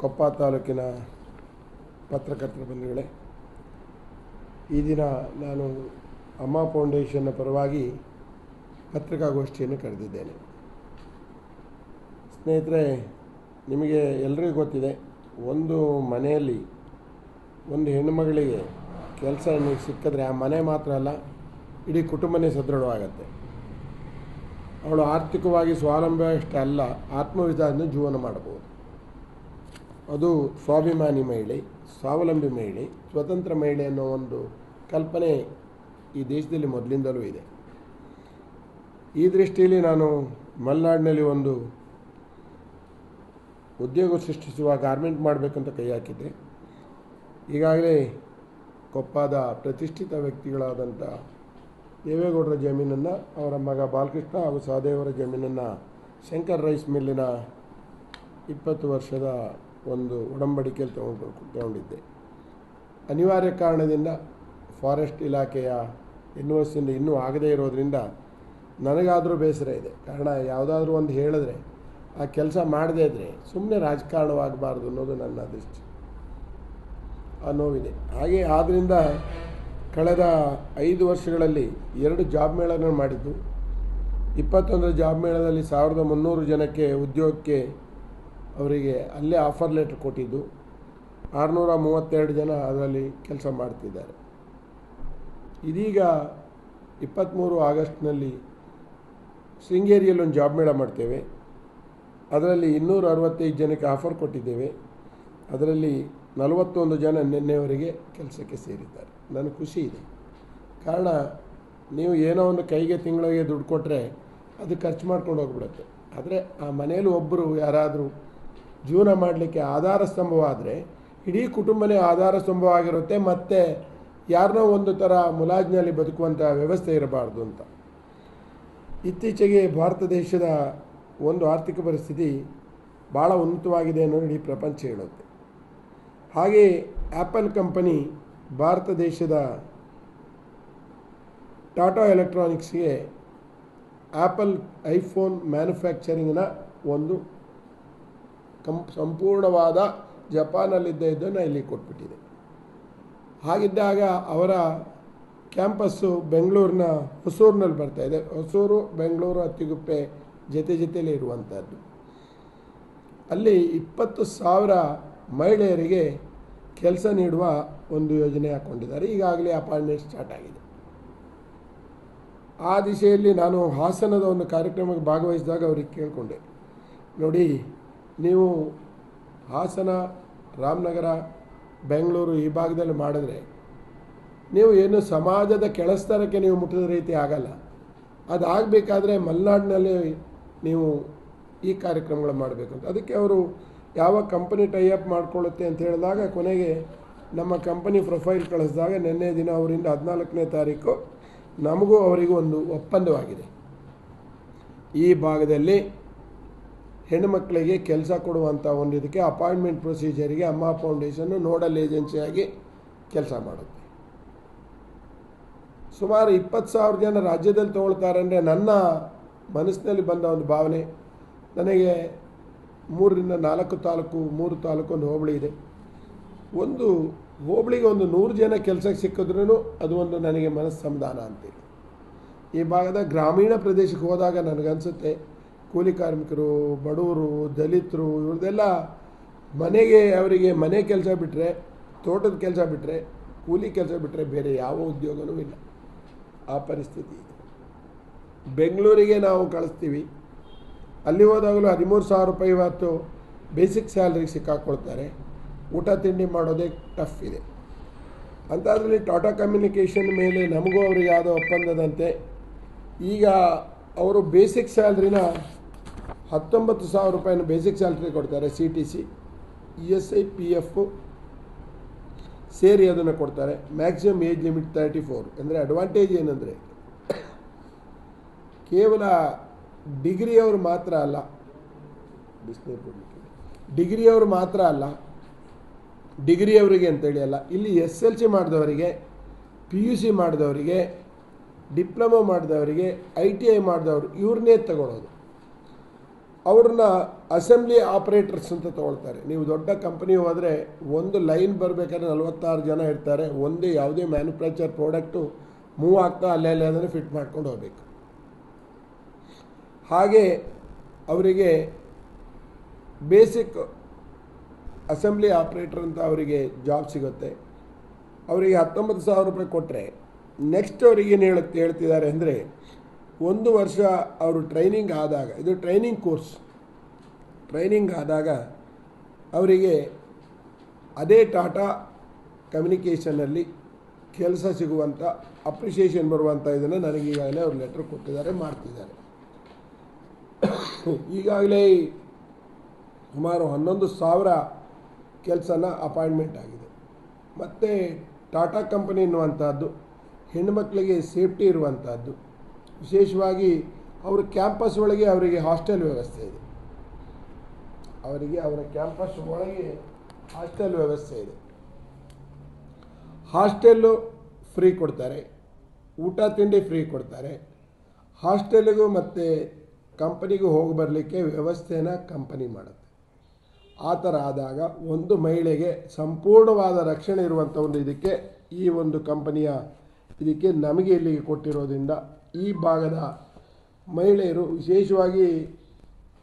ಕೊಪ್ಪ ತಾಲೂಕಿನ ಪತ್ರಕರ್ತರ ಬಂಧುಗಳೇ, ಈ ದಿನ ನಾನು ಅಮ್ಮ ಫೌಂಡೇಶನ್ನ ಪರವಾಗಿ ಪತ್ರಿಕಾಗೋಷ್ಠಿಯನ್ನು ಕರೆದಿದ್ದೇನೆ. ಸ್ನೇಹಿತರೆ, ನಿಮಗೆ ಎಲ್ರಿಗೂ ಗೊತ್ತಿದೆ, ಒಂದು ಮನೆಯಲ್ಲಿ ಒಂದು ಹೆಣ್ಣುಮಗಳಿಗೆ ಕೆಲಸ ಸಿಕ್ಕಿದ್ರೆ ಆ ಮನೆ ಮಾತ್ರ ಅಲ್ಲ, ಇಡೀ ಕುಟುಂಬನೇ ಸದೃಢವಾಗತ್ತೆ. ಅವಳು ಆರ್ಥಿಕವಾಗಿ ಸ್ವಾವಲಂಬಿ ಅಷ್ಟೇ ಅಲ್ಲ ಆತ್ಮವಿಧಾನ ಜೀವನ ಮಾಡಬಹುದು. ಅದು ಸ್ವಾಭಿಮಾನಿ ಮಹಿಳೆ, ಸ್ವಾವಲಂಬಿ ಮಹಿಳೆ, ಸ್ವತಂತ್ರ ಮಹಿಳೆ ಅನ್ನೋ ಒಂದು ಕಲ್ಪನೆ ಈ ದೇಶದಲ್ಲಿ ಮೊದಲಿಂದಲೂ ಇದೆ. ಈ ದೃಷ್ಟಿಯಲ್ಲಿ ನಾನು ಮಲೆನಾಡಿನಲ್ಲಿ ಒಂದು ಉದ್ಯೋಗ ಸೃಷ್ಟಿಸುವ ಗಾರ್ಮೆಂಟ್ ಮಾಡಬೇಕಂತ ಕೈ ಹಾಕಿದ್ದೆ. ಈಗಾಗಲೇ ಕೊಪ್ಪದ ಪ್ರತಿಷ್ಠಿತ ವ್ಯಕ್ತಿಗಳಾದಂಥ ದೇವೇಗೌಡರ ಜಮೀನನ್ನು, ಅವರ ಮಗ ಬಾಲಕೃಷ್ಣ ಹಾಗೂ ಸಹದೇವರ ಜಮೀನನ್ನು ಶಂಕರ್ ರೈಸ್ ಮಿಲ್ಲಿನ ಇಪ್ಪತ್ತು ವರ್ಷದ ಒಂದು ಒಡಂಬಡಿಕೆಯಲ್ಲಿ ತಗೊಂಡು ತಗೊಂಡಿದ್ದೆ. ಅನಿವಾರ್ಯ ಕಾರಣದಿಂದ ಫಾರೆಸ್ಟ್ ಇಲಾಖೆಯ ಎನ್ಒಸಿಯಿಂದ ಇನ್ನೂ ಆಗದೇ ಇರೋದರಿಂದ ನನಗಾದರೂ ಬೇಸರ ಇದೆ. ಕಾರಣ ಯಾವುದಾದ್ರೂ ಒಂದು ಹೇಳಿದ್ರೆ ಆ ಕೆಲಸ ಮಾಡದೇ ಇದ್ದರೆ ಸುಮ್ಮನೆ ರಾಜಕಾರಣವಾಗಬಾರ್ದು ಅನ್ನೋದು ನನ್ನ ದೃಷ್ಟಿ. ಆ ನೋವಿದೆ. ಹಾಗೆ ಆದ್ದರಿಂದ ಕಳೆದ ಐದು ವರ್ಷಗಳಲ್ಲಿ ಎರಡು ಜಾಬ್ ಮೇಳಗಳನ್ನು ಮಾಡಿದ್ದು. ಇಪ್ಪತ್ತೊಂದರ ಜಾಬ್ ಮೇಳದಲ್ಲಿ ಸಾವಿರದ ಮುನ್ನೂರು ಜನಕ್ಕೆ ಉದ್ಯೋಗಕ್ಕೆ ಅವರಿಗೆ ಅಲ್ಲೇ ಆಫರ್ ಲೆಟ್ರ್ ಕೊಟ್ಟಿದ್ದು. ಆರುನೂರ ಮೂವತ್ತೆರಡು ಜನ ಅದರಲ್ಲಿ ಕೆಲಸ ಮಾಡ್ತಿದ್ದಾರೆ. ಇದೀಗ ಇಪ್ಪತ್ತ್ಮೂರು ಆಗಸ್ಟ್ನಲ್ಲಿ ಶೃಂಗೇರಿಯಲ್ಲಿ ಒಂದು ಜಾಬ್ ಮೇಳ ಮಾಡ್ತೇವೆ. ಅದರಲ್ಲಿ ಇನ್ನೂರ ಅರವತ್ತೈದು ಜನಕ್ಕೆ ಆಫರ್ ಕೊಟ್ಟಿದ್ದೇವೆ. ಅದರಲ್ಲಿ ನಲವತ್ತೊಂದು ಜನ ನಿನ್ನೆವರೆಗೆ ಕೆಲಸಕ್ಕೆ ಸೇರಿದ್ದಾರೆ. ನನಗೆ ಖುಷಿ ಇದೆ. ಕಾರಣ ನೀವು ಏನೋ ಒಂದು ಕೈಗೆ ತಿಂಗಳಿಗೆ ದುಡ್ಡು ಕೊಟ್ಟರೆ ಅದು ಖರ್ಚು ಮಾಡ್ಕೊಂಡು ಹೋಗ್ಬಿಡುತ್ತೆ. ಆದರೆ ಆ ಮನೆಯಲ್ಲಿ ಒಬ್ಬರು ಯಾರಾದರೂ ಜೀವನ ಮಾಡಲಿಕ್ಕೆ ಆಧಾರ ಸ್ತಂಭವಾದರೆ, ಇಡೀ ಕುಟುಂಬನೇ ಆಧಾರ ಸ್ತಂಭವಾಗಿರುತ್ತೆ, ಮತ್ತು ಯಾರನ್ನೋ ಒಂದು ಥರ ಮುಲಾಜ್ನಲ್ಲಿ ಬದುಕುವಂಥ ವ್ಯವಸ್ಥೆ ಇರಬಾರ್ದು ಅಂತ. ಇತ್ತೀಚೆಗೆ ಭಾರತ ದೇಶದ ಒಂದು ಆರ್ಥಿಕ ಪರಿಸ್ಥಿತಿ ಭಾಳ ಉನ್ನತವಾಗಿದೆ ಅನ್ನೋದು ಇಡೀ ಪ್ರಪಂಚ ಹೇಳುತ್ತೆ. ಹಾಗೆ ಆ್ಯಪಲ್ ಕಂಪನಿ ಭಾರತ ದೇಶದ ಟಾಟಾ ಎಲೆಕ್ಟ್ರಾನಿಕ್ಸ್ಗೆ ಆ್ಯಪಲ್ ಐಫೋನ್ ಮ್ಯಾನುಫ್ಯಾಕ್ಚರಿಂಗ್ನ ಒಂದು ಕಂ ಸಂಪೂರ್ಣವಾದ ಜಪಾನಲ್ಲಿದ್ದ ಇದನ್ನು ಇಲ್ಲಿ ಕೊಟ್ಬಿಟ್ಟಿದೆ. ಹಾಗಿದ್ದಾಗ ಅವರ ಕ್ಯಾಂಪಸ್ಸು ಬೆಂಗಳೂರಿನ ಹೊಸೂರಿನಲ್ಲಿ ಬರ್ತಾ ಇದೆ. ಹೊಸೂರು, ಬೆಂಗಳೂರು ಅತ್ತಿಗುಪ್ಪೆ ಜೊತೆ ಜೊತೆಯಲ್ಲೇ ಇರುವಂಥದ್ದು ಅಲ್ಲಿ ಇಪ್ಪತ್ತು ಸಾವಿರ ಮಹಿಳೆಯರಿಗೆ ಕೆಲಸ ನೀಡುವ ಒಂದು ಯೋಜನೆ ಹಾಕ್ಕೊಂಡಿದ್ದಾರೆ ಈಗಾಗಲೇ ಅಪಾಯಿಂಟ್ಮೆಂಟ್ ಸ್ಟಾರ್ಟ್ ಆಗಿದೆ. ಆ ದಿಶೆಯಲ್ಲಿ ನಾನು ಹಾಸನದ ಒಂದು ಕಾರ್ಯಕ್ರಮಕ್ಕೆ ಭಾಗವಹಿಸಿದಾಗ ಅವ್ರಿಗೆ ಕೇಳಿಕೊಂಡೆ. ನೋಡಿ ನೀವು ಹಾಸನ, ರಾಮನಗರ, ಬೆಂಗಳೂರು ಈ ಭಾಗದಲ್ಲಿ ಮಾಡಿದ್ರೆ ನೀವು ಏನು ಸಮಾಜದ ಕೆಳಸ್ತರಕ್ಕೆ ನೀವು ಮುಟ್ಟಿದ ರೀತಿ ಆಗಲ್ಲ. ಅದಾಗಬೇಕಾದ್ರೆ ಮಲೆನಾಡಿನಲ್ಲಿ ನೀವು ಈ ಕಾರ್ಯಕ್ರಮಗಳು ಮಾಡಬೇಕು ಅಂತ. ಅದಕ್ಕೆ ಅವರು ಯಾವ ಕಂಪನಿ ಟೈಅಪ್ ಮಾಡ್ಕೊಳ್ಳುತ್ತೆ ಅಂತ ಹೇಳಿದಾಗ ಕೊನೆಗೆ ನಮ್ಮ ಕಂಪನಿ ಪ್ರೊಫೈಲ್ ಕಳಿಸಿದಾಗ ನಿನ್ನೆ ದಿನ ಅವರಿಂದ ಹದಿನಾಲ್ಕನೇ ತಾರೀಕು ನಮಗೂ ಅವರಿಗೂ ಒಂದು ಒಪ್ಪಂದವಾಗಿದೆ. ಈ ಭಾಗದಲ್ಲಿ ಹೆಣ್ಣುಮಕ್ಕಳಿಗೆ ಕೆಲಸ ಕೊಡುವಂಥ ಒಂದು ಇದಕ್ಕೆ ಅಪಾಯಿಂಟ್ಮೆಂಟ್ ಪ್ರೊಸೀಜರಿಗೆ ಅಮ್ಮ ಫೌಂಡೇಶನ್ನು ನೋಡಲ್ ಏಜೆನ್ಸಿಯಾಗಿ ಕೆಲಸ ಮಾಡುತ್ತೆ. ಸುಮಾರು ಇಪ್ಪತ್ತು ಸಾವಿರ ಜನ ರಾಜ್ಯದಲ್ಲಿ ತೊಗೊಳ್ತಾರೆ ಅಂದರೆ ನನ್ನ ಮನಸ್ಸಿನಲ್ಲಿ ಬಂದ ಒಂದು ಭಾವನೆ, ನನಗೆ ಮೂರರಿಂದ ನಾಲ್ಕು ತಾಲೂಕು, ಮೂರು ತಾಲೂಕು ಒಂದು ಹೋಬಳಿ ಇದೆ. ಒಂದು ಹೋಬಳಿಗೆ ಒಂದು ನೂರು ಜನ ಕೆಲಸಕ್ಕೆ ಸಿಕ್ಕಿದ್ರೂ ಅದು ಒಂದು ನನಗೆ ಮನಸ್ಸು ಸಮಾಧಾನ ಅಂತೇಳಿ ಈ ಭಾಗದ ಗ್ರಾಮೀಣ ಪ್ರದೇಶಕ್ಕೆ ಹೋದಾಗ ನನಗನ್ಸುತ್ತೆ ಕೂಲಿ ಕಾರ್ಮಿಕರು, ಬಡವರು, ದಲಿತರು, ಇವ್ರದ್ದೆಲ್ಲ ಮನೆಗೆ ಅವರಿಗೆ ಮನೆ ಕೆಲಸ ಬಿಟ್ಟರೆ ತೋಟದ ಕೆಲಸ ಬಿಟ್ಟರೆ ಕೂಲಿ ಕೆಲಸ ಬಿಟ್ಟರೆ ಬೇರೆ ಯಾವ ಉದ್ಯೋಗವೂ ಇಲ್ಲ. ಆ ಪರಿಸ್ಥಿತಿ ಇದೆ. ಬೆಂಗಳೂರಿಗೆ ನಾವು ಕಳಿಸ್ತೀವಿ. ಅಲ್ಲಿ ಹೋದಾಗಲೂ ಹದಿಮೂರು ಸಾವಿರ ರೂಪಾಯಿ ಇವತ್ತು ಬೇಸಿಕ್ ಸ್ಯಾಲ್ರಿಗೆ ಸಿಕ್ಕಾಕ್ಕೊಳ್ತಾರೆ ಊಟ, ತಿಂಡಿ ಮಾಡೋದೇ ಟಫ್ ಇದೆ. ಅಂಥದ್ರಲ್ಲಿ ಟಾಟಾ ಕಮ್ಯುನಿಕೇಷನ್ ಮೇಲೆ ನಮಗೂ ಅವ್ರಿಗೆ ಯಾವುದೋ ಒಪ್ಪಂದದಂತೆ, ಈಗ ಅವರು ಬೇಸಿಕ್ ಸ್ಯಾಲ್ರಿನ ಹತ್ತೊಂಬತ್ತು ಸಾವಿರ ರೂಪಾಯಿನ ಬೇಸಿಕ್ ಸ್ಯಾಲ್ರಿ ಕೊಡ್ತಾರೆ C T C E S I P F ಸೇರಿ ಅದನ್ನು ಕೊಡ್ತಾರೆ. Maximum age limit thirty four ಅಂದರೆ ಅಡ್ವಾಂಟೇಜ್ ಏನಂದರೆ, ಕೇವಲ ಡಿಗ್ರಿಯವರು ಮಾತ್ರ ಅಲ್ಲ, ಬಿಸಿನೀರು ಕೊಡಲಿಕ್ಕೆ. ಡಿಗ್ರಿಯವರು ಮಾತ್ರ ಅಲ್ಲ, ಡಿಗ್ರಿಯವರಿಗೆ ಅಂತೇಳಿ ಅಲ್ಲ, ಇಲ್ಲಿ ಎಸ್ ಎಲ್ ಸಿ ಮಾಡಿದವರಿಗೆ ಪಿ ಯು ಸಿ ಮಾಡಿದವರಿಗೆ, ಡಿಪ್ಲೊಮೊ ಮಾಡಿದವರಿಗೆ ಐ ಟಿ ಐ ಮಾಡಿದವರು ಇವ್ರನ್ನೇ ತಗೊಳ್ಳೋದು ಅವ್ರನ್ನ ಅಸೆಂಬ್ಲಿ ಆಪರೇಟರ್ಸ್ ಅಂತ ತೊಗೊಳ್ತಾರೆ. ನೀವು ದೊಡ್ಡ ಕಂಪನಿ ಹೋದರೆ ಒಂದು ಲೈನ್ ಬರಬೇಕಾದ್ರೆ ನಲವತ್ತಾರು ಜನ ಇರ್ತಾರೆ. ಒಂದೇ ಯಾವುದೇ ಮ್ಯಾನುಫ್ಯಾಕ್ಚರ್ ಪ್ರಾಡಕ್ಟು ಮೂವ್ ಆಗ್ತಾ ಅಲ್ಲೇ ಅಲ್ಲೇ ಅದನ್ನು ಫಿಟ್ ಮಾಡ್ಕೊಂಡು ಹೋಗಬೇಕು. ಹಾಗೆ ಅವರಿಗೆ ಬೇಸಿಕ್ ಅಸೆಂಬ್ಲಿ ಆಪ್ರೇಟರ್ ಅಂತ ಅವರಿಗೆ ಜಾಬ್ ಸಿಗುತ್ತೆ. ಅವರಿಗೆ ಹತ್ತೊಂಬತ್ತು ಸಾವಿರ ರೂಪಾಯಿ ಕೊಟ್ಟರೆ ನೆಕ್ಸ್ಟ್ ಅವರಿಗೆ ಏನು ಹೇಳುತ್ತೆ ಹೇಳ್ತಿದ್ದಾರೆ ಅಂದರೆ ಒಂದು ವರ್ಷ ಅವರು ಟ್ರೈನಿಂಗ್ ಆದಾಗ, ಇದು ಟ್ರೈನಿಂಗ್ ಕೋರ್ಸ್ ಟ್ರೈನಿಂಗ್ ಆದಾಗ ಅವರಿಗೆ ಅದೇ ಟಾಟಾ ಕಮ್ಯುನಿಕೇಷನಲ್ಲಿ ಕೆಲಸ ಸಿಗುವಂಥ ಅಪ್ರಿಷಿಯೇಷನ್ ಬರುವಂಥ ಇದನ್ನು ನನಗೆ ಅವರು ಅವ್ರು ಲೆಟ್ರ್ ಕೊಟ್ಟಿದ್ದಾರೆ, ಮಾಡ್ತಿದ್ದಾರೆ. ಈಗಾಗಲೇ ಸುಮಾರು ಹನ್ನೊಂದು ಸಾವಿರ ಕೆಲಸನ ಅಪಾಯಿಂಟ್ಮೆಂಟ್ ಆಗಿದೆ. ಮತ್ತು ಟಾಟಾ ಕಂಪನಿ ಎನ್ನುವಂಥದ್ದು ಹೆಣ್ಣುಮಕ್ಕಳಿಗೆ ಸೇಫ್ಟಿ ಇರುವಂಥದ್ದು ವಿಶೇಷವಾಗಿ ಅವರ ಕ್ಯಾಂಪಸ್ ಒಳಗೆ ಅವರಿಗೆ ಹಾಸ್ಟೆಲ್ ವ್ಯವಸ್ಥೆ ಇದೆ. ಅವರಿಗೆ ಅವರ ಕ್ಯಾಂಪಸ್ ಒಳಗೆ ಹಾಸ್ಟೆಲ್ ವ್ಯವಸ್ಥೆ ಇದೆ. ಹಾಸ್ಟೆಲ್ಲು ಫ್ರೀ ಕೊಡ್ತಾರೆ. ಊಟ ತಿಂಡಿ ಫ್ರೀ ಕೊಡ್ತಾರೆ. ಹಾಸ್ಟೆಲ್ಗೂ ಮತ್ತು ಕಂಪನಿಗೂ ಹೋಗಿ ಬರಲಿಕ್ಕೆ ವ್ಯವಸ್ಥೆನ ಕಂಪನಿ ಮಾಡುತ್ತೆ. ಆ ಥರ ಆದಾಗ ಒಂದು ಮಹಿಳೆಗೆ ಸಂಪೂರ್ಣವಾದ ರಕ್ಷಣೆ ಇರುವಂಥ ಒಂದು ಇದಕ್ಕೆ ಈ ಒಂದು ಕಂಪನಿಯ ಇದಕ್ಕೆ ನಮಗೆ ಇಲ್ಲಿಗೆ ಕೊಟ್ಟಿರೋದ್ರಿಂದ ಈ ಭಾಗದ ಮಹಿಳೆಯರು ವಿಶೇಷವಾಗಿ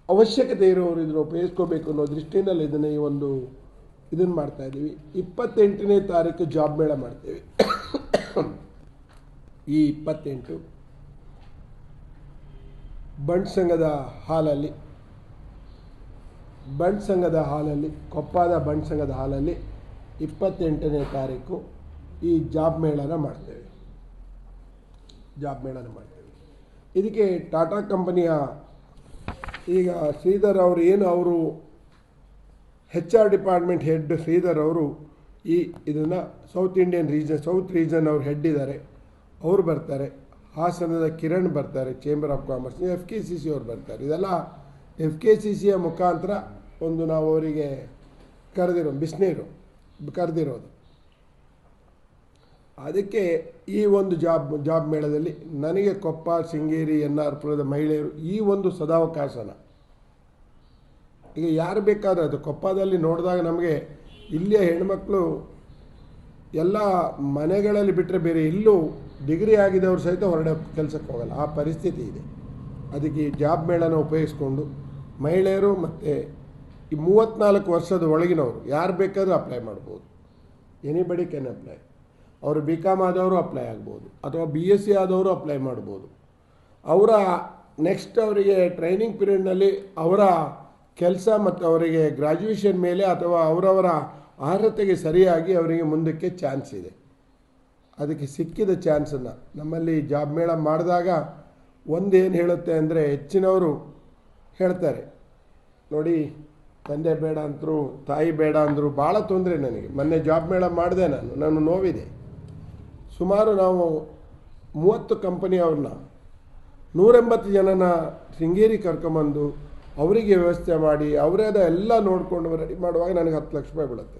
ಅವಶ್ಯಕತೆ ಇರೋರು ಇದನ್ನು ಉಪಯೋಗಿಸ್ಕೋಬೇಕು ಅನ್ನೋ ದೃಷ್ಟಿಯಲ್ಲಿ ಇದನ್ನು ಈ ಒಂದು ಇದನ್ನು ಮಾಡ್ತಾ ಇದ್ದೀವಿ. ಇಪ್ಪತ್ತೆಂಟನೇ ತಾರೀಕು ಜಾಬ್ ಮೇಳ ಮಾಡ್ತೇವೆ. ಈ ಇಪ್ಪತ್ತೆಂಟು ಬಂಡ್ ಸಂಘದ ಹಾಲಲ್ಲಿ ಬಂಡ್ ಸಂಘದ ಹಾಲಲ್ಲಿ, ಕೊಪ್ಪದ ಬಂಡ್ ಸಂಘದ ಹಾಲಲ್ಲಿ ಇಪ್ಪತ್ತೆಂಟನೇ ತಾರೀಕು ಈ ಜಾಬ್ ಮೇಳನ ಮಾಡ್ತೇವೆ. ಜಾಬ್ ಮೇಳನ ಮಾಡ್ತೇವೆ. ಇದಕ್ಕೆ ಟಾಟಾ ಕಂಪನಿಯ ಈಗ ಶ್ರೀಧರ್ ಅವರು ಏನು ಅವರು H R department head Sridhar ಅವರು ಈ ಇದನ್ನು South Indian region South region ಅವ್ರು ಹೆಡ್ ಇದ್ದಾರೆ. ಅವರು ಬರ್ತಾರೆ. ಹಾಸನದ ಕಿರಣ್ ಬರ್ತಾರೆ chamber of commerce F K C C ಅವ್ರು ಬರ್ತಾರೆ. ಇದೆಲ್ಲ ಎಫ್ ಕೆ ಸಿ ಸಿಯ ಮುಖಾಂತರ ಒಂದು ನಾವು ಅವರಿಗೆ ಕರೆದಿರೋ, ಬಿಸಿನೀರು ಕರೆದಿರೋದು. ಅದಕ್ಕೆ ಈ ಒಂದು ಜಾಬ್ ಜಾಬ್ ಮೇಳದಲ್ಲಿ ನನಗೆ ಕೊಪ್ಪ, ಶೃಂಗೇರಿ, ಎನ್ ಆರ್ ಪುರದ ಮಹಿಳೆಯರು ಈ ಒಂದು ಸದಾವಕಾಶನ. ಈಗ ಯಾರು ಬೇಕಾದ್ರೆ ಅದು ಕೊಪ್ಪದಲ್ಲಿ ನೋಡಿದಾಗ ನಮಗೆ ಇಲ್ಲಿಯ ಹೆಣ್ಮಕ್ಳು ಎಲ್ಲ ಮನೆಗಳಲ್ಲಿ ಬಿಟ್ಟರೆ ಬೇರೆ ಇಲ್ಲೂ ಡಿಗ್ರಿ ಆಗಿದವರು ಸಹಿತ ಹೊರಡೆ ಕೆಲಸಕ್ಕೆ ಹೋಗಲ್ಲ. ಆ ಪರಿಸ್ಥಿತಿ ಇದೆ. ಅದಕ್ಕೆ ಈ ಜಾಬ್ ಮೇಳನ ಉಪಯೋಗಿಸ್ಕೊಂಡು ಮಹಿಳೆಯರು ಮತ್ತು ಈ ಮೂವತ್ತ್ನಾಲ್ಕು ವರ್ಷದ ಒಳಗಿನವರು ಯಾರು ಬೇಕಾದರೂ ಅಪ್ಲೈ ಮಾಡ್ಬೋದು. ಎನಿಬಡಿ ಕ್ಯಾನ್ ಅಪ್ಲೈ ಅವರು ಬಿ ಕಾಮ್ ಆದವರು ಅಪ್ಲೈ ಆಗ್ಬೋದು ಅಥವಾ ಬಿ ಎಸ್ ಸಿ ಆದವರು ಅಪ್ಲೈ ಮಾಡ್ಬೋದು. ಅವರ ನೆಕ್ಸ್ಟ್ ಅವರಿಗೆ ಟ್ರೈನಿಂಗ್ ಪೀರಿಯಡ್ನಲ್ಲಿ ಅವರ ಕೆಲಸ ಮತ್ತು ಅವರಿಗೆ ಗ್ರ್ಯಾಜುಯೇಷನ್ ಮೇಲೆ ಅಥವಾ ಅವರವರ ಅರ್ಹತೆಗೆ ಸರಿಯಾಗಿ ಅವರಿಗೆ ಮುಂದಕ್ಕೆ ಚಾನ್ಸ್ ಇದೆ. ಅದಕ್ಕೆ ಸಿಕ್ಕಿದ ಚಾನ್ಸನ್ನು ನಮ್ಮಲ್ಲಿ ಜಾಬ್ ಮೇಳ ಮಾಡಿದಾಗ ಒಂದೇನು ಹೇಳುತ್ತೆ ಅಂದರೆ ಹೆಚ್ಚಿನವರು ಹೇಳ್ತಾರೆ. ನೋಡಿ, ತಂದೆ ಬೇಡ ಅಂತರು, ತಾಯಿ ಬೇಡ ಅಂದರು ಭಾಳ ತೊಂದರೆ ನನಗೆ. ಮೊನ್ನೆ ಜಾಬ್ ಮೇಳ ಮಾಡಿದೆ ನಾನು. ನಾನು ನೋವಿದೆ. ಸುಮಾರು ನಾವು ಮೂವತ್ತು ಕಂಪನಿಯವ್ರನ್ನ ನೂರೆಂಬತ್ತು ಜನನ ಶೃಂಗೇರಿ ಕರ್ಕೊಂಬಂದು ಅವರಿಗೆ ವ್ಯವಸ್ಥೆ ಮಾಡಿ ಅವರೇದ ಎಲ್ಲ ನೋಡಿಕೊಂಡು ರೆಡಿ ಮಾಡುವಾಗ ನನಗೆ ಹತ್ತು ಲಕ್ಷ ರೂಪಾಯಿ ಬೀಳುತ್ತೆ.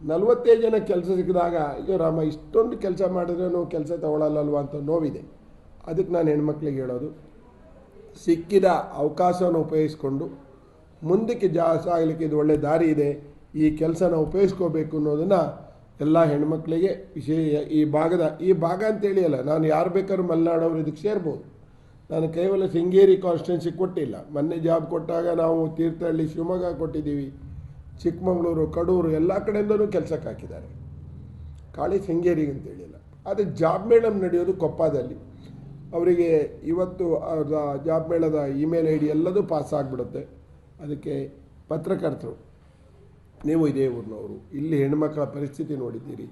ನಲವತ್ತೈದು ಜನ ಕೆಲಸ ಸಿಕ್ಕಿದಾಗ, ಅಯ್ಯೋ ರಾಮ, ಇಷ್ಟೊಂದು ಕೆಲಸ ಮಾಡಿದ್ರೂ ಕೆಲಸ ತಗೊಳ್ಳಲ್ಲಲ್ವ ಅಂತ ನೋವಿದೆ. ಅದಕ್ಕೆ ನಾನು ಹೆಣ್ಮಕ್ಳಿಗೆ ಹೇಳೋದು, ಸಿಕ್ಕಿದ ಅವಕಾಶವನ್ನು ಉಪಯೋಗಿಸ್ಕೊಂಡು ಮುಂದಕ್ಕೆ ಜಾಸ್ತಿ ಆಗಲಿಕ್ಕೆ ಇದು ಒಳ್ಳೆ ದಾರಿ ಇದೆ, ಈ ಕೆಲಸನ ಉಪಯೋಗಿಸ್ಕೋಬೇಕು ಅನ್ನೋದನ್ನು ಎಲ್ಲ ಹೆಣ್ಮಕ್ಳಿಗೆ ವಿಶೇಷ ಈ ಭಾಗದ, ಈ ಭಾಗ ಅಂತೇಳಿ ಅಲ್ಲ ನಾನು ಯಾರು ಬೇಕಾದ್ರೂ ಮಲೆನಾಡವ್ರು ಇದಕ್ಕೆ ಸೇರ್ಬೋದು. ನಾನು ಕೇವಲ ಶೃಂಗೇರಿ ಕಾನ್ಸ್ಟೆನ್ಸಿ ಕೊಟ್ಟಿಲ್ಲ. ಮೊನ್ನೆ ಜಾಬ್ ಕೊಟ್ಟಾಗ ನಾವು ತೀರ್ಥಹಳ್ಳಿ ಶಿವಮೊಗ್ಗ ಕೊಟ್ಟಿದ್ದೀವಿ. ಚಿಕ್ಕಮಗಳೂರು, ಕಡೂರು ಎಲ್ಲ ಕಡೆಯಿಂದಲೂ ಕೆಲಸಕ್ಕೆ ಹಾಕಿದ್ದಾರೆ. ಖಾಲಿ ಶೃಂಗೇರಿಗೆ ಅಂತೇಳಿಲ್ಲ. ಆದರೆ ಜಾಬ್ ಮೇಳಮ್ ನಡೆಯೋದು ಕೊಪ್ಪದಲ್ಲಿ. ಅವರಿಗೆ ಇವತ್ತು ಜಾಬ್ ಮೇಳದ ಇಮೇಲ್ ಐ ಡಿ ಎಲ್ಲದೂ ಪಾಸ್ ಆಗಿಬಿಡುತ್ತೆ. ಅದಕ್ಕೆ ಪತ್ರಕರ್ತರು ನೀವು ಇದೇ ಊರಿನವರು. ಇಲ್ಲಿ ಹೆಣ್ಮಕ್ಳ ಪರಿಸ್ಥಿತಿ ನೋಡಿದ್ದೀರಿ.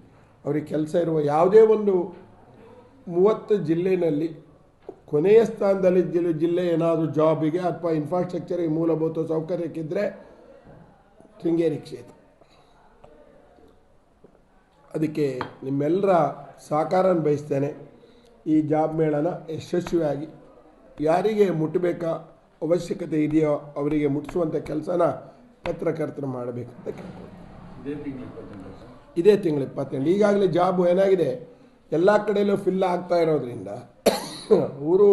ಅವರಿಗೆ ಕೆಲಸ ಇರುವ ಯಾವುದೇ ಒಂದು ಮೂವತ್ತು ಜಿಲ್ಲೆಯಲ್ಲಿ ಕೊನೆಯ ಸ್ಥಾನದಲ್ಲಿ ಜಿಲ್ಲೆ ಜಿಲ್ಲೆ ಏನಾದರೂ ಜಾಬಿಗೆ ಅಥವಾ ಇನ್ಫ್ರಾಸ್ಟ್ರಕ್ಚರಿಗೆ ಮೂಲಭೂತ ಸೌಕರ್ಯಕ್ಕಿದ್ದರೆ ಶೃಂಗೇರಿ ಕ್ಷೇತ್ರ. ಅದಕ್ಕೆ ನಿಮ್ಮೆಲ್ಲರ ಸಹಕಾರ ಬಯಸ್ತೇನೆ. ಈ ಜಾಬ್ ಮೇಳನ ಯಶಸ್ವಿಯಾಗಿ ಯಾರಿಗೆ ಮುಟ್ಟಬೇಕಾ ಅವಶ್ಯಕತೆ ಇದೆಯೋ ಅವರಿಗೆ ಮುಟ್ಟಿಸುವಂಥ ಕೆಲಸನ ಪತ್ರಕರ್ತರು ಮಾಡಬೇಕು ಅಂತ ಕೇಳ್ಕೊಂಡು ಇದೇ ತಿಂಗಳು ಇಪ್ಪತ್ತೆಂಟು ಈಗಾಗಲೇ ಜಾಬು ಏನಾಗಿದೆ? ಎಲ್ಲ ಕಡೆಯಲ್ಲೂ ಫಿಲ್ ಆಗ್ತಾ ಇರೋದ್ರಿಂದ ಊರು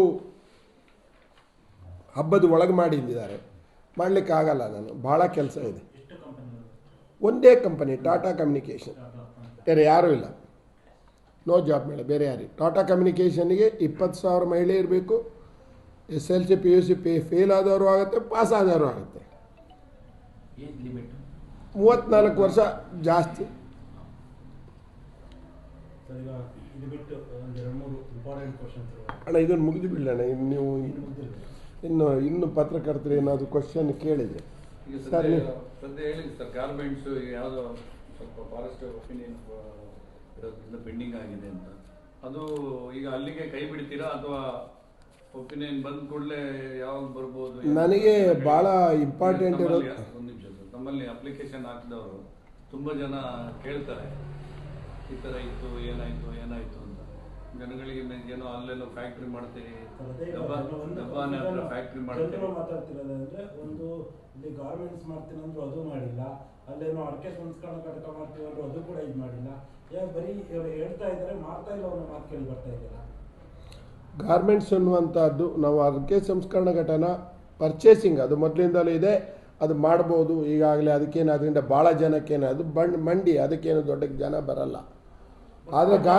ಹಬ್ಬದ ಒಳಗೆ ಮಾಡಿ ಅಂದಿದ್ದಾರೆ ಮಾಡಲಿಕ್ಕೆ ಆಗಲ್ಲ ನಾನು. ಭಾಳ ಕೆಲಸ ಇದೆ. ಒಂದೇ ಕಂಪನಿ ಟಾಟಾ ಕಮ್ಯುನಿಕೇಷನ್ ಬೇರೆ ಯಾರೂ ಇಲ್ಲ. ನೋ ಜಾಬ್ ಮೇಲೆ ಬೇರೆ ಯಾರಿಗೆ ಟಾಟಾ ಕಮ್ಯುನಿಕೇಷನ್ಗೆ ಇಪ್ಪತ್ತು ಸಾವಿರ ಮಹಿಳೆ ಇರಬೇಕು. S L C P U C P fail ಆದವರು ಆಗುತ್ತೆ ಪಾಸ್ ಆದವರು ಆಗುತ್ತೆ. ಏಜ್ ಲಿಮಿಟ್ ಮೂವತ್ನಾಲ್ಕು ವರ್ಷ ಜಾಸ್ತಿ. ಅಣ್ಣ ಇದನ್ನು ಮುಗಿದು ಬಿಡೋಣ ಇನ್ನು ನೀವು ಇನ್ನು ಇನ್ನು ಪತ್ರಕರ್ತರು ಏನಾದರೂ ಕ್ವಶನ್ ಕೇಳಿದರೆ. ಈಗ ಸರ್, ಸದ್ಯ ಹೇಳಿ ಸರ್ ಗಾರ್ಮೆಂಟ್ಸ್ ಯಾವುದೋ ಸ್ವಲ್ಪ ಫಾರೆಸ್ಟ್ ಒಪಿನಿಯನ್ ಇರೋದ್ರಿಂದ ಪೆಂಡಿಂಗ್ ಆಗಿದೆ ಅಂತ. ಅದು ಈಗ ಅಲ್ಲಿಗೆ ಕೈ ಬಿಡ್ತೀರಾ ಅಥವಾ ಒಪಿನಿಯನ್ ಬಂದ ಕೂಡಲೇ ಯಾವಾಗ ಬರ್ಬೋದು? ನನಗೆ ಭಾಳ ಇಂಪಾರ್ಟೆಂಟ್ ಇರೋದು ಒಂದು ನಿಮಿಷ. ನಮ್ಮಲ್ಲಿ ಅಪ್ಲಿಕೇಶನ್ ಹಾಕಿದವರು ತುಂಬ ಜನ ಕೇಳ್ತಾರೆ ಈ ಥರ ಇತ್ತು ಏನಾಯಿತು ಏನಾಯಿತು ಅಂತ. ಜನಗಳಿಗೆ ಏನೋ ಅಲ್ಲೇನೋ ಫ್ಯಾಕ್ಟ್ರಿ ಮಾಡ್ತೀರಿ ಡಬ್ಬ ಡಬ್ಬಾನ ಹತ್ರ ಫ್ಯಾಕ್ಟ್ರಿ ಮಾಡ್ತೀರಿ ಮಾತಾಡ್ತಿರೋದಂದ್ರೆ ಒಂದು ಇಲ್ಲಿ ಗಾರ್ಮೆಂಟ್ಸ್ ಮಾಡ್ತೀನಿ ಅಂದ್ರು ಅದು ಮಾಡಿಲ್ಲ ಅಲ್ಲೇನೋ ಅಡಿಕೆ ಸಂಸ್ಕರಣ ಘಟಕ ಮಾಡ್ತೀವಿ ಅಂದ್ರು ಅದು ಕೂಡ ಇದು ಮಾಡಿಲ್ಲ. ಯಾ ಬರೀ ಇವ್ರು ಹೇಳ್ತಾ ಇದ್ದಾರೆ ಮಾಡ್ತಾ ಇಲ್ಲ ಅನ್ನೋ ಮಾತು ಕೇಳಿ ಬರ್ತಾ ಇದ್ದೀರಾ ಗಾರ್ಮೆಂಟ್ಸ್ ಅನ್ನುವಂಥದ್ದು ನಾವು ಅದಕ್ಕೆ ಸಂಸ್ಕರಣ ಘಟನ ಪರ್ಚೇಸಿಂಗ್ ಅದು ಮೊದಲಿಂದಲೂ ಇದೆ. ಅದು ಮಾಡ್ಬೋದು ಈಗಾಗಲೇ ಅದಕ್ಕೇನು ಅದರಿಂದ ಭಾಳ ಜನಕ್ಕೇನು ಅದು ಬಂಡ್ ಮಂಡಿ ಅದಕ್ಕೇನು ದೊಡ್ಡ ಜನ ಬರಲ್ಲ. ಆದರೆ ಗಾ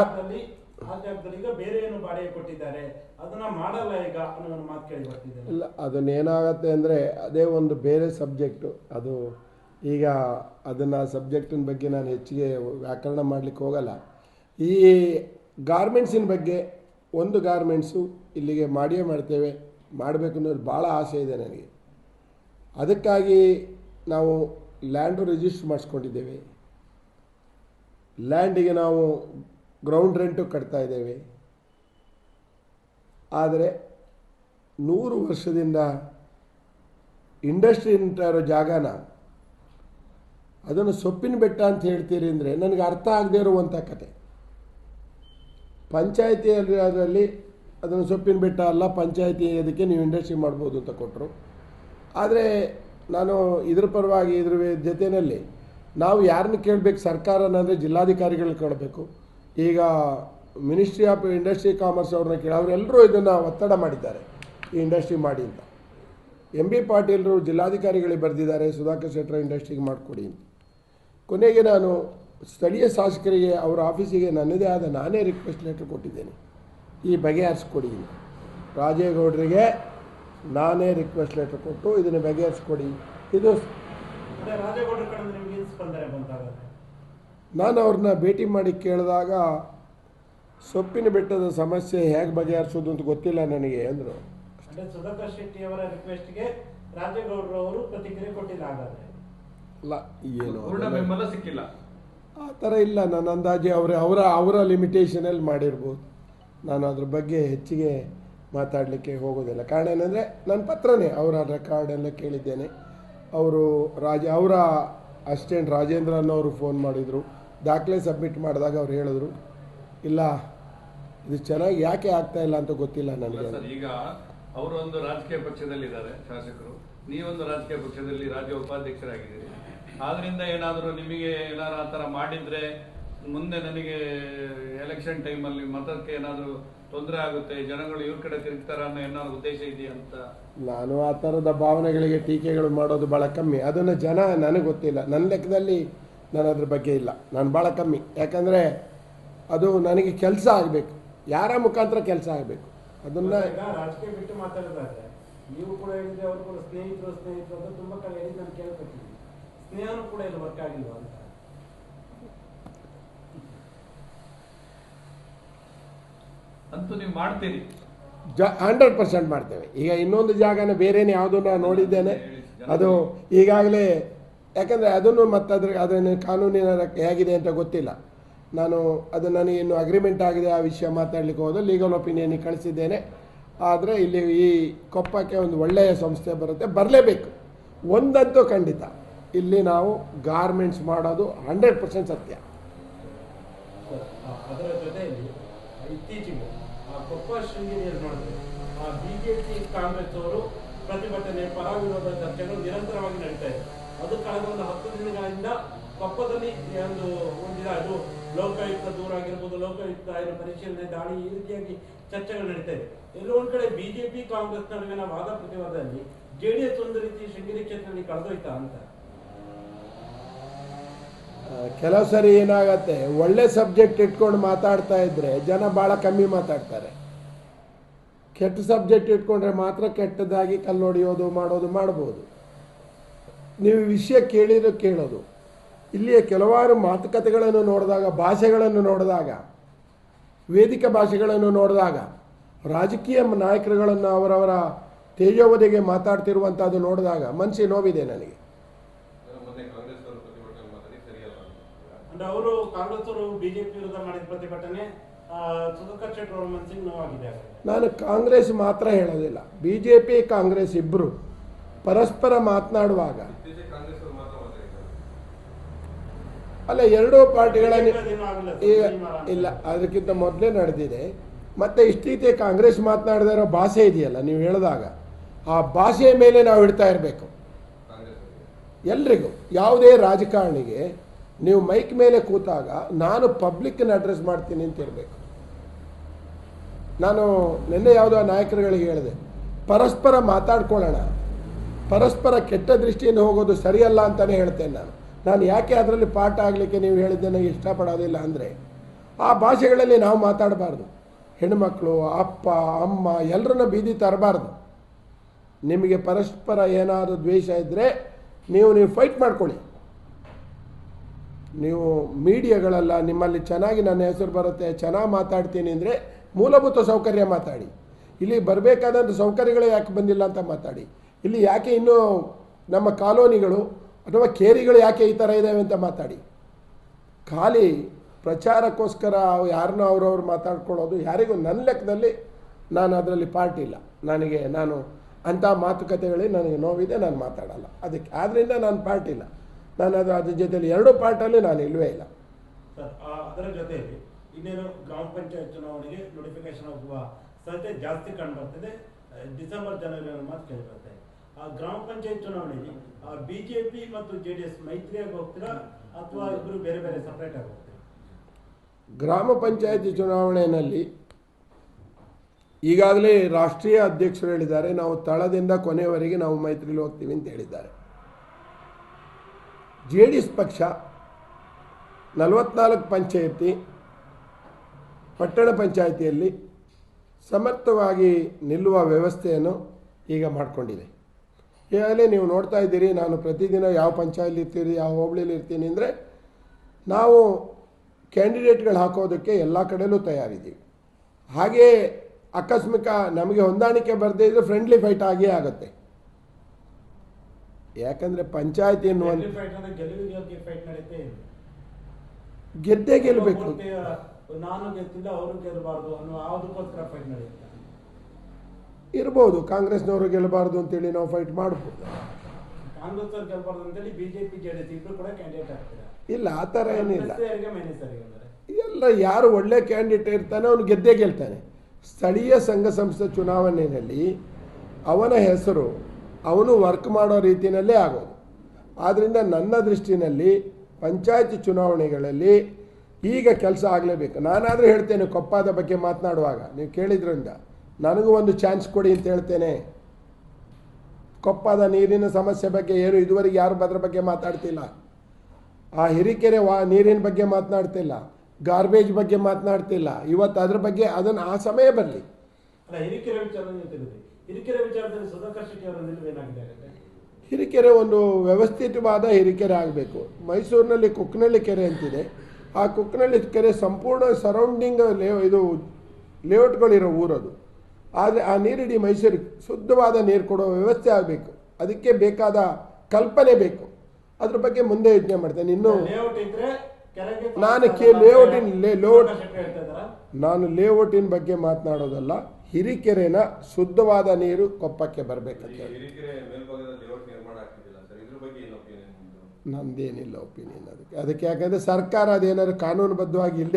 ಇಲ್ಲ ಅದನ್ನೇನಾಗತ್ತೆ ಅಂದರೆ ಅದೇ ಒಂದು ಬೇರೆ ಸಬ್ಜೆಕ್ಟು. ಅದು ಈಗ ಅದನ್ನು ಸಬ್ಜೆಕ್ಟಿನ ಬಗ್ಗೆ ನಾನು ಹೆಚ್ಚಿಗೆ ವ್ಯಾಕರಣ ಮಾಡಲಿಕ್ಕೆ ಹೋಗಲ್ಲ. ಈ ಗಾರ್ಮೆಂಟ್ಸಿನ ಬಗ್ಗೆ ಒಂದು ಗಾರ್ಮೆಂಟ್ಸು ಇಲ್ಲಿಗೆ ಮಾಡಿಯೇ ಮಾಡ್ತೇವೆ. ಮಾಡಬೇಕು ಅನ್ನೋದು ಭಾಳ ಆಸೆ ಇದೆ ನನಗೆ. ಅದಕ್ಕಾಗಿ ನಾವು ಲ್ಯಾಂಡು ರಿಜಿಸ್ಟರ್ ಮಾಡಿಸ್ಕೊಂಡಿದ್ದೇವೆ. ಲ್ಯಾಂಡಿಗೆ ನಾವು ಗ್ರೌಂಡ್ ರೆಂಟು ಕಟ್ತಾ ಇದ್ದೇವೆ. ಆದರೆ ನೂರು ವರ್ಷದಿಂದ ಇಂಡಸ್ಟ್ರಿ ಅಂತ ಇರೋ ಜಾಗನ ಅದನ್ನು ಸೊಪ್ಪಿನ ಬೆಟ್ಟ ಅಂತ ಹೇಳ್ತೀರಿ ಅಂದರೆ ನನಗೆ ಅರ್ಥ ಆಗದೇ ಇರುವಂಥ ಕತೆ. ಪಂಚಾಯತಿ ಅದರಲ್ಲಿ ಅದನ್ನು ಸೊಪ್ಪಿನ ಬೆಟ್ಟ ಅಲ್ಲ, ಪಂಚಾಯತಿ ಅದಕ್ಕೆ ನೀವು ಇಂಡಸ್ಟ್ರಿ ಮಾಡ್ಬೋದು ಅಂತ ಕೊಟ್ಟರು. ಆದರೆ ನಾನು ಇದ್ರ ಪರವಾಗಿ ಇದ್ರ ಜೊತೆಯಲ್ಲಿ ನಾವು ಯಾರನ್ನ ಕೇಳಬೇಕು? ಸರ್ಕಾರನ ಅಂದರೆ ಜಿಲ್ಲಾಧಿಕಾರಿಗಳನ್ನ ಕೇಳಬೇಕು. ಈಗ ಮಿನಿಸ್ಟ್ರಿ ಆಫ್ ಇಂಡಸ್ಟ್ರಿ ಕಾಮರ್ಸ್ ಅವ್ರನ್ನ ಕೇಳಿ ಅವರೆಲ್ಲರೂ ಇದನ್ನು ಒತ್ತಡ ಮಾಡಿದ್ದಾರೆ, ಈ ಇಂಡಸ್ಟ್ರಿ ಮಾಡಿ ಅಂತ. ಎಂ ಬಿ ಪಾಟೀಲರು ಜಿಲ್ಲಾಧಿಕಾರಿಗಳಿಗೆ ಬರೆದಿದ್ದಾರೆ, ಸುಧಾಕರ್ ಶೆಟ್ಟರ ಇಂಡಸ್ಟ್ರಿಗೆ ಮಾಡಿಕೊಡಿ ಅಂತ. ಕೊನೆಗೆ ನಾನು ಸ್ಥಳೀಯ ಶಾಸಕರಿಗೆ, ಅವರ ಆಫೀಸಿಗೆ ನನ್ನದೇ ಆದ ನಾನೇ ರಿಕ್ವೆಸ್ಟ್ ಲೆಟರ್ ಕೊಟ್ಟಿದ್ದೇನೆ. ಈ ಬಗೆಹರಿಸ್ಕೊಡಿ ರಾಜೇಗೌಡರಿಗೆ ನಾನೇ ರಿಕ್ವೆಸ್ಟ್ ಲೆಟರ್ ಕೊಟ್ಟು ಇದನ್ನು ಬಗೆಹರಿಸ್ಕೊಡಿ. ಇದು ನಾನು ಅವ್ರನ್ನ ಭೇಟಿ ಮಾಡಿ ಕೇಳಿದಾಗ ಸೊಪ್ಪಿನ ಬೆಟ್ಟದ ಸಮಸ್ಯೆ ಹೇಗೆ ಬಗೆಹರಿಸೋದು ಅಂತ ಗೊತ್ತಿಲ್ಲ ನನಗೆ ಅಂದರು. ಅಂದ್ರೆ ಸುಧಾಕರ್ ಶೆಟ್ಟಿ ಅವರ ರಿಕ್ವೆಸ್ಟ್ಗೆ ರಾಜೇಗೌಡರು ಅವರು ಪ್ರತಿಕ್ರಿಯೆ ಕೊಟ್ಟಿಲ್ಲ ಹಾಗಾದ್ರೆ. ಏನು ಬೆಂಬಲ ಸಿಕ್ಕಿಲ್ಲ. ಆ ಥರ ಇಲ್ಲ ನನ್ನ ಅಂದಾಜೆ ಅವರ ಅವರ ಅವರ ಲಿಮಿಟೇಷನಲ್ಲಿ ಮಾಡಿರ್ಬೋದು. ನಾನು ಅದ್ರ ಬಗ್ಗೆ ಹೆಚ್ಚಿಗೆ ಮಾತಾಡಲಿಕ್ಕೆ ಹೋಗೋದಿಲ್ಲ. ಕಾರಣ ಏನಂದರೆ ನನ್ನ ಪತ್ರನೇ ಅವರ ರೆಕಾರ್ಡ್ ಎಲ್ಲ ಕೇಳಿದ್ದೇನೆ. ಅವರು ರಾಜ ಅವರ ಅಸಿಸ್ಟೆಂಟ್ ರಾಜೇಂದ್ರ ಅನ್ನೋರು ಫೋನ್ ಮಾಡಿದರು. ದಾಖಲೆ ಸಬ್ಮಿಟ್ ಮಾಡಿದಾಗ ಅವ್ರು ಹೇಳಿದ್ರು ಇಲ್ಲ ಇದು ಚೆನ್ನಾಗಿ ಯಾಕೆ ಆಗ್ತಾ ಇಲ್ಲ ಅಂತ ಗೊತ್ತಿಲ್ಲ ನನಗೆ. ಸರ್ ಈಗ ಅವರು ಒಂದು ರಾಜಕೀಯ ಪಕ್ಷದಲ್ಲಿದ್ದಾರೆ ಶಾಸಕರು. ನೀವೊಂದು ರಾಜಕೀಯ ಪಕ್ಷದಲ್ಲಿ ರಾಜ್ಯ ಉಪಾಧ್ಯಕ್ಷರಾಗಿದ್ದೀರಿ. ಆದ್ರಿಂದ ಏನಾದರೂ ನಿಮಗೆ ಏನಾದ್ರು ಆ ಥರ ಮಾಡಿದ್ರೆ ಮುಂದೆ ನನಗೆ ಎಲೆಕ್ಷನ್ ಟೈಮಲ್ಲಿ ಮತಕ್ಕೆ ಏನಾದರೂ ತೊಂದರೆ ಆಗುತ್ತೆ ಜನಗಳು ಇವ್ರ ಕಡೆ ತಿರುಗ್ತಾರ ಅನ್ನೋ ಏನಾದ್ರು ಉದ್ದೇಶ ಇದೆಯಾ ಅಂತ? ನಾನು ಆ ಥರದ ಭಾವನೆಗಳಿಗೆ ಟೀಕೆಗಳು ಮಾಡೋದು ಭಾಳ ಕಮ್ಮಿ. ಅದನ್ನು ಜನ ನನಗೆ ಗೊತ್ತಿಲ್ಲ. ನನ್ನ ಲೆಕ್ಕದಲ್ಲಿ ನಾನು ಅದ್ರ ಬಗ್ಗೆ ಇಲ್ಲ. ನಾನು ಭಾಳ ಕಮ್ಮಿ. ಯಾಕಂದರೆ ಅದು ನನಗೆ ಕೆಲಸ ಆಗಬೇಕು. ಯಾರ ಮುಖಾಂತರ ಕೆಲಸ ಆಗಬೇಕು? ಅದನ್ನು ರಾಜಕೀಯ ಬಿಟ್ಟು ಮಾತಾಡೋದಾದ್ರೆ ನೀವು ಕೂಡ ಹೇಳಿದ್ರೆ ಅವರು ಕೂಡ ಸ್ನೇಹಿತರು ಸ್ನೇಹಿತರು ಅಂತ ತುಂಬಾ ಕಡೆ ನಾನು ಕೇಳ್ಕೊತೀನಿ. ಸ್ನೇಹನೂ ಕೂಡ ಇಲ್ಲಿ ವರ್ಕ್ ಆಗಿಲ್ವಾ ಅಂತ? ಅಂತೂ ನೀವು ಮಾಡ್ತೀರಿ. ಜ ಹಂಡ್ರೆಡ್ ಪರ್ಸೆಂಟ್ ಮಾಡ್ತೇವೆ. ಈಗ ಇನ್ನೊಂದು ಜಾಗನ ಬೇರೆನೇ ಯಾವುದನ್ನು ನೋಡಿದ್ದೇನೆ. ಅದು ಈಗಾಗಲೇ ಯಾಕಂದರೆ ಅದನ್ನು ಮತ್ತೆ ಅದ್ರ ಅದನ್ನು ಕಾನೂನಿನ ಹೇಗಿದೆ ಅಂತ ಗೊತ್ತಿಲ್ಲ. ನಾನು ಅದು ನನಗೆ ಇನ್ನು ಅಗ್ರಿಮೆಂಟ್ ಆಗಿದೆ ಆ ವಿಷಯ ಮಾತಾಡಲಿಕ್ಕೆ ಹೋದ. ಲೀಗಲ್ ಒಪಿನಿಯನ್ ಕಳಿಸಿದ್ದೇನೆ. ಆದರೆ ಇಲ್ಲಿ ಈ ಕೊಪ್ಪಕ್ಕೆ ಒಂದು ಒಳ್ಳೆಯ ಸಂಸ್ಥೆ ಬರುತ್ತೆ. ಬರಲೇಬೇಕು. ಒಂದಂತೂ ಖಂಡಿತ. ಇಲ್ಲಿ ನಾವು ಗಾರ್ಮೆಂಟ್ಸ್ ಮಾಡೋದು ಹಂಡ್ರೆಡ್ ಪರ್ಸೆಂಟ್ ಸತ್ಯ. ಇತ್ತೀಚೆಗೆ ಆ ಕೊಪ್ಪ ಶೃಂಗೇರಿಯಲ್ಲಿ ನೋಡಿದ್ರೆ ಆ ಬಿಜೆಪಿ ಕಾಂಗ್ರೆಸ್ ಅವರು ಪ್ರತಿಭಟನೆ ಪರ ವಿರೋಧ ಚರ್ಚೆಗಳು ನಿರಂತರವಾಗಿ ನಡೀತಾ ಇದೆ. ಅದು ಕಳೆದ ಒಂದು ಹತ್ತು ದಿನಗಳಿಂದ ಕೊಪ್ಪದಲ್ಲಿ ಒಂದು ಒಂದಿನ ಅದು ಲೋಕಾಯುಕ್ತ ದೂರ ಆಗಿರ್ಬೋದು, ಲೋಕಾಯುಕ್ತ ಏನು ಪರಿಶೀಲನೆ, ದಾಳಿ ಈ ರೀತಿಯಾಗಿ ಚರ್ಚೆಗಳು ನಡೀತಾ ಇದೆ. ಎಲ್ಲೋ ಒಂದ್ ಕಡೆ ಬಿಜೆಪಿ ಕಾಂಗ್ರೆಸ್ ನಡುವಿನ ವಾದ ಪ್ರತಿವಾದದಲ್ಲಿ ಜೆಡಿಎಸ್ ಒಂದು ರೀತಿ ಶೃಂಗೇರಿ ಕ್ಷೇತ್ರದಲ್ಲಿ ಕಳೆದೋಯ್ತಾ ಅಂತ. ಕೆಲವು ಸರಿ ಏನಾಗತ್ತೆ, ಒಳ್ಳೆ ಸಬ್ಜೆಕ್ಟ್ ಇಟ್ಕೊಂಡು ಮಾತಾಡ್ತಾ ಇದ್ರೆ ಜನ ಭಾಳ ಕಮ್ಮಿ ಮಾತಾಡ್ತಾರೆ. ಕೆಟ್ಟ ಸಬ್ಜೆಕ್ಟ್ ಇಟ್ಕೊಂಡ್ರೆ ಮಾತ್ರ ಕೆಟ್ಟದಾಗಿ ಕಲ್ಲೊಡೆಯೋದು, ಮಾಡೋದು, ಮಾಡ್ಬೋದು. ನೀವು ವಿಷಯ ಕೇಳಿರೋ ಕೇಳೋದು. ಇಲ್ಲಿಯ ಕೆಲವಾರು ಮಾತುಕತೆಗಳನ್ನು ನೋಡಿದಾಗ, ಭಾಷೆಗಳನ್ನು ನೋಡಿದಾಗ, ವೇದಿಕ ಭಾಷೆಗಳನ್ನು ನೋಡಿದಾಗ, ರಾಜಕೀಯ ನಾಯಕರುಗಳನ್ನು ಅವರವರ ತೇಜೋವಧಿಗೆ ಮಾತಾಡ್ತಿರುವಂಥದ್ದು ನೋಡಿದಾಗ ಮನಸ್ಸಿಗೆ ನೋವಿದೆ ನನಗೆ ಮೊನ್ನೆ ಕಾಂಗ್ರೆಸ್ ಅವರು ಪ್ರತಿಭಟನೆ ಮಾತಾಡಿ ಸರಿಯಲ್ಲ ಅಂದ್ರೆ ಅವರು ಕಾಂಗ್ರೆಸ್ ಅವರು ಬಿಜೆಪಿ ವಿರುದ್ಧ ಮಾಡಿದ ಪ್ರತಿಭಟನೆ ಮನಸ್ಸಿಗೆ ನೋವಾಗಿದೆ. ನಾನು ಕಾಂಗ್ರೆಸ್ ಮಾತ್ರ ಹೇಳೋದಿಲ್ಲ. ಬಿ ಜೆ ಪಿ ಕಾಂಗ್ರೆಸ್ ಇಬ್ಬರು ಪರಸ್ಪರ ಮಾತನಾಡುವಾಗ ಅಲ್ಲ ಎರಡೂ ಪಾರ್ಟಿಗಳ. ಇಲ್ಲ ಅದಕ್ಕಿಂತ ಮೊದಲೇ ನಡೆದಿದೆ. ಮತ್ತೆ ಇಷ್ಟೀತೆ ಕಾಂಗ್ರೆಸ್ ಮಾತನಾಡದೇ ಇರೋ ಭಾಷೆ ಇದೆಯಲ್ಲ ನೀವು ಹೇಳಿದಾಗ. ಆ ಭಾಷೆಯ ಮೇಲೆ ನಾವು ಇಡ್ತಾ ಇರಬೇಕು. ಎಲ್ರಿಗೂ ಯಾವುದೇ ರಾಜಕಾರಣಿಗೆ ನೀವು ಮೈಕ್ ಮೇಲೆ ಕೂತಾಗ ನಾನು ಪಬ್ಲಿಕ್ನ ಅಡ್ರೆಸ್ ಮಾಡ್ತೀನಿ ಅಂತ ಹೇಳಬೇಕು. ನಾನು ನಿನ್ನೆ ಯಾವುದೋ ನಾಯಕರುಗಳಿಗೆ ಹೇಳಿದೆ, ಪರಸ್ಪರ ಮಾತಾಡ್ಕೊಳ್ಳೋಣ, ಪರಸ್ಪರ ಕೆಟ್ಟ ದೃಷ್ಟಿಯಿಂದ ಹೋಗೋದು ಸರಿಯಲ್ಲ ಅಂತಲೇ ಹೇಳ್ತೇನೆ ನಾನು. ನಾನು ಯಾಕೆ ಅದರಲ್ಲಿ ಪಾಠ ಆಗಲಿಕ್ಕೆ ನೀವು ಹೇಳಿದ್ದೆ ನನಗೆ ಇಷ್ಟಪಡೋದಿಲ್ಲ ಅಂದರೆ, ಆ ಭಾಷೆಗಳಲ್ಲಿ ನಾವು ಮಾತಾಡಬಾರ್ದು. ಹೆಣ್ಮಕ್ಳು, ಅಪ್ಪ, ಅಮ್ಮ ಎಲ್ಲರನ್ನ ಬೀದಿ ತರಬಾರ್ದು. ನಿಮಗೆ ಪರಸ್ಪರ ಏನಾದರೂ ದ್ವೇಷ ಇದ್ದರೆ ನೀವು ನೀವು ಫೈಟ್ ಮಾಡ್ಕೊಳ್ಳಿ. ನೀವು ಮೀಡಿಯಾಗಳೆಲ್ಲ, ನಿಮ್ಮಲ್ಲಿ ಚೆನ್ನಾಗಿ ನನ್ನ ಹೆಸರು ಬರುತ್ತೆ, ಚೆನ್ನಾಗಿ ಮಾತಾಡ್ತೀನಿ ಅಂದರೆ ಮೂಲಭೂತ ಸೌಕರ್ಯ ಮಾತಾಡಿ. ಇಲ್ಲಿ ಬರಬೇಕಾದಂಥ ಸೌಕರ್ಯಗಳೇ ಯಾಕೆ ಬಂದಿಲ್ಲ ಅಂತ ಮಾತಾಡಿ. ಇಲ್ಲಿ ಯಾಕೆ ಇನ್ನೂ ನಮ್ಮ ಕಾಲೋನಿಗಳು ಅಥವಾ ಕೇರಿಗಳು ಯಾಕೆ ಈ ಥರ ಇದ್ದಾವೆ ಅಂತ ಮಾತಾಡಿ. ಖಾಲಿ ಪ್ರಚಾರಕ್ಕೋಸ್ಕರ ಯಾರನ್ನೋ ಅವ್ರವ್ರು ಮಾತಾಡ್ಕೊಳ್ಳೋದು ಯಾರಿಗೂ ನನ್ನ ಲೆಕ್ಕದಲ್ಲಿ ನಾನು ಅದರಲ್ಲಿ ಪಾರ್ಟಿ ಇಲ್ಲ. ನನಗೆ ನಾನು ಅಂಥ ಮಾತುಕತೆಗಳಿಗೆ ನನಗೆ ನೋವಿದೆ, ನಾನು ಮಾತಾಡಲ್ಲ. ಅದಕ್ಕೆ ಆದ್ದರಿಂದ ನಾನು ಪಾರ್ಟಿ ಇಲ್ಲ. ನಾನು ಅದು ಅದ್ರ ಜೊತೆಲಿ ಎರಡು ಪಾರ್ಟಲ್ಲಿ ನಾನು ಇಲ್ಲವೇ ಇಲ್ಲ. ಸರ್ ಅದರ ಜೊತೆಯಲ್ಲಿ ಇನ್ನೇನು ಗ್ರಾಮ ಪಂಚಾಯತ್ ಚುನಾವಣೆಗೆ ನೋಟಿಫಿಕೇಶನ್ ಹೋಗುವ ಸಾಧ್ಯತೆ ಜಾಸ್ತಿ ಕಂಡು ಬರ್ತಿದೆ ಆ, ಡಿಸೆಂಬರ್ ಜನವರಿ ಮಾತು ಕೇಳಿ ಬರ್ತಾ ಆ ಗ್ರಾಮ ಪಂಚಾಯತ್ ಚುನಾವಣೆಯಲ್ಲಿ ಬಿಜೆಪಿ ಮತ್ತು ಜೆ ಡಿ ಎಸ್ ಮೈತ್ರಿಯಾಗಿ ಹೋಗ್ತೀರಾ ಅಥವಾ ಇಬ್ಬರು ಬೇರೆ ಬೇರೆ ಸಪ್ರೇಟ್ ಆಗಿ ಹೋಗ್ತೀರಾ? ಗ್ರಾಮ ಪಂಚಾಯತಿ ಚುನಾವಣೆಯಲ್ಲಿ ಈಗಾಗಲೇ ರಾಷ್ಟ್ರೀಯ ಅಧ್ಯಕ್ಷರು ಹೇಳಿದ್ದಾರೆ ನಾವು ತಳದಿಂದ ಕೊನೆಯವರೆಗೆ ನಾವು ಮೈತ್ರಿಲಿ ಹೋಗ್ತೀವಿ ಅಂತ ಹೇಳಿದ್ದಾರೆ. ಜೆ ಡಿ ಎಸ್ ಪಕ್ಷ ನಲವತ್ನಾಲ್ಕು ಪಂಚಾಯತಿ, ಪಟ್ಟಣ ಪಂಚಾಯತಿಯಲ್ಲಿ ಸಮರ್ಥವಾಗಿ ನಿಲ್ಲುವ ವ್ಯವಸ್ಥೆಯನ್ನು ಈಗ ಮಾಡಿಕೊಂಡಿದೆ. ಈಗಾಗಲೇ ನೀವು ನೋಡ್ತಾ ಇದ್ದೀರಿ, ನಾನು ಪ್ರತಿದಿನ ಯಾವ ಪಂಚಾಯಲ್ಲಿ ಇರ್ತೀರಿ, ಯಾವ ಹೋಬಳಿಯಲ್ಲಿ ಇರ್ತೀನಿ ಅಂದರೆ ನಾವು ಕ್ಯಾಂಡಿಡೇಟ್ಗಳು ಹಾಕೋದಕ್ಕೆ ಎಲ್ಲ ಕಡೆಯಲ್ಲೂ ತಯಾರಿದ್ದೀವಿ. ಹಾಗೆಯೇ ಆಕಸ್ಮಿಕ ನಮಗೆ ಹೊಂದಾಣಿಕೆ ಬರದೇ ಇದ್ದರೆ ಫ್ರೆಂಡ್ಲಿ ಫೈಟ್ ಆಗೇ ಆಗುತ್ತೆ. ಯಾಕಂದರೆ ಪಂಚಾಯತಿ ಎನ್ನುವಂಥ ಫೈಟ್ ಇದೆ. ಗೆದ್ದೇ ಗೆಲ್ಲಬೇಕು ನಾನು ಗೆದ್ದಿಲ್ಲ ಅವರು ಗೆಲ್ಲಬಾರ್ದು ಅನ್ನೋ ಯಾವುದಕ್ಕೋಸ್ಕರ ಫೈಟ್ ನಡೆಯುತ್ತೆ ಇರ್ಬೋದು ಕಾಂಗ್ರೆಸ್ನವರು ಗೆಲ್ಲಬಾರ್ದು ಅಂತೇಳಿ ನಾವು ಫೈಟ್ ಮಾಡ್ಬೋದು. ಕಾಂಗ್ರೆಸ್ ಅವ್ರು ಗೆಲ್ಲಬಾರ್ದು ಅಂತೇಳಿ ಬಿಜೆಪಿ ಜೆಡಿಎಸ್ ಇಬ್ರು ಕೂಡ ಕ್ಯಾಂಡಿಡೇಟ್ ಆಗ್ತಾರೆ. ಇಲ್ಲ ಆ ಥರ ಏನಿಲ್ಲ. ಎಲ್ಲ ಯಾರು ಒಳ್ಳೆ ಕ್ಯಾಂಡಿಡೇಟ್ ಇರ್ತಾನೆ ಅವನು ಗೆದ್ದೇ ಗೆಲ್ತಾನೆ. ಸ್ಥಳೀಯ ಸಂಘ ಸಂಸ್ಥೆ ಚುನಾವಣೆಯಲ್ಲಿ ಅವನ ಹೆಸರು ಅವನು ವರ್ಕ್ ಮಾಡೋ ರೀತಿಯಲ್ಲೇ ಆಗೋದು. ಆದ್ದರಿಂದ ನನ್ನ ದೃಷ್ಟಿನಲ್ಲಿ ಪಂಚಾಯತಿ ಚುನಾವಣೆಗಳಲ್ಲಿ ಈಗ ಕೆಲಸ ಆಗಲೇಬೇಕು. ನಾನಾದರೂ ಹೇಳ್ತೇನೆ ಕೊಪ್ಪದ ಬಗ್ಗೆ ಮಾತನಾಡುವಾಗ. ನೀವು ಕೇಳಿದ್ರಿಂದ ನನಗೂ ಒಂದು ಚಾನ್ಸ್ ಕೊಡಿ ಅಂತ ಹೇಳ್ತೇನೆ. ಕೊಪ್ಪದ ನೀರಿನ ಸಮಸ್ಯೆ ಬಗ್ಗೆ ಏನು, ಇದುವರೆಗೆ ಯಾರು ಅದರ ಬಗ್ಗೆ ಮಾತಾಡ್ತಿಲ್ಲ? ಆ ಹಿರಿಕೆರೆ ವಾ, ನೀರಿನ ಬಗ್ಗೆ ಮಾತನಾಡ್ತಿಲ್ಲ. ಗಾರ್ಬೇಜ್ ಬಗ್ಗೆ ಮಾತನಾಡ್ತಿಲ್ಲ. ಇವತ್ತು ಅದ್ರ ಬಗ್ಗೆ ಅದನ್ನು ಆ ಸಮಯ ಬರಲಿ. ಹಿರಿಕೆರೆ ವಿಚಾರದಲ್ಲಿ ಸುಧಾಕರ್ ಶೆಟ್ಟಿ ಅವರ ಹಿರಿಕೆರೆ ಒಂದು ವ್ಯವಸ್ಥಿತವಾದ ಹಿರಿಕೆರೆ ಆಗಬೇಕು. ಮೈಸೂರಿನಲ್ಲಿ ಕುಕ್ನಳ್ಳಿ ಕೆರೆ ಅಂತಿದೆ. ಆ ಕುಕ್ನಳ್ಳಿ ಕೆರೆ ಸಂಪೂರ್ಣ ಸರೌಂಡಿಂಗ್ ಲೇ ಇದು ಲೇಔಟ್ಗಳಿರೋ ಊರದು. ಆದರೆ ಆ ನೀರಿಡೀ ಮೈಸೂರಿಗೆ ಶುದ್ಧವಾದ ನೀರು ಕೊಡೋ ವ್ಯವಸ್ಥೆ ಆಗಬೇಕು. ಅದಕ್ಕೆ ಬೇಕಾದ ಕಲ್ಪನೆ ಬೇಕು. ಅದ್ರ ಬಗ್ಗೆ ಮುಂದೆ ಯೋಚನೆ ಮಾಡ್ತೇನೆ. ಇನ್ನು ನಾನು ಕೆ- ಲೇಔಟಿನ ಲೇ- ಲೇಔಟ್-? ನಾನು ಲೇಔಟಿನ ಬಗ್ಗೆ ಮಾತನಾಡೋದಲ್ಲ. ಹಿರಿಕೆರೆನ ಶುದ್ಧವಾದ ನೀರು ಕೊಪ್ಪಕ್ಕೆ ಬರಬೇಕಂತ ನಂದೇನಿಲ್ಲ ಒಪಿನಿಯನ್ ಅದಕ್ಕೆ. ಅದಕ್ಕೆ ಯಾಕಂದ್ರೆ ಸರ್ಕಾರ ಅದೇನಾದ್ರು ಕಾನೂನುಬದ್ಧವಾಗಿ ಇಲ್ಲದೆ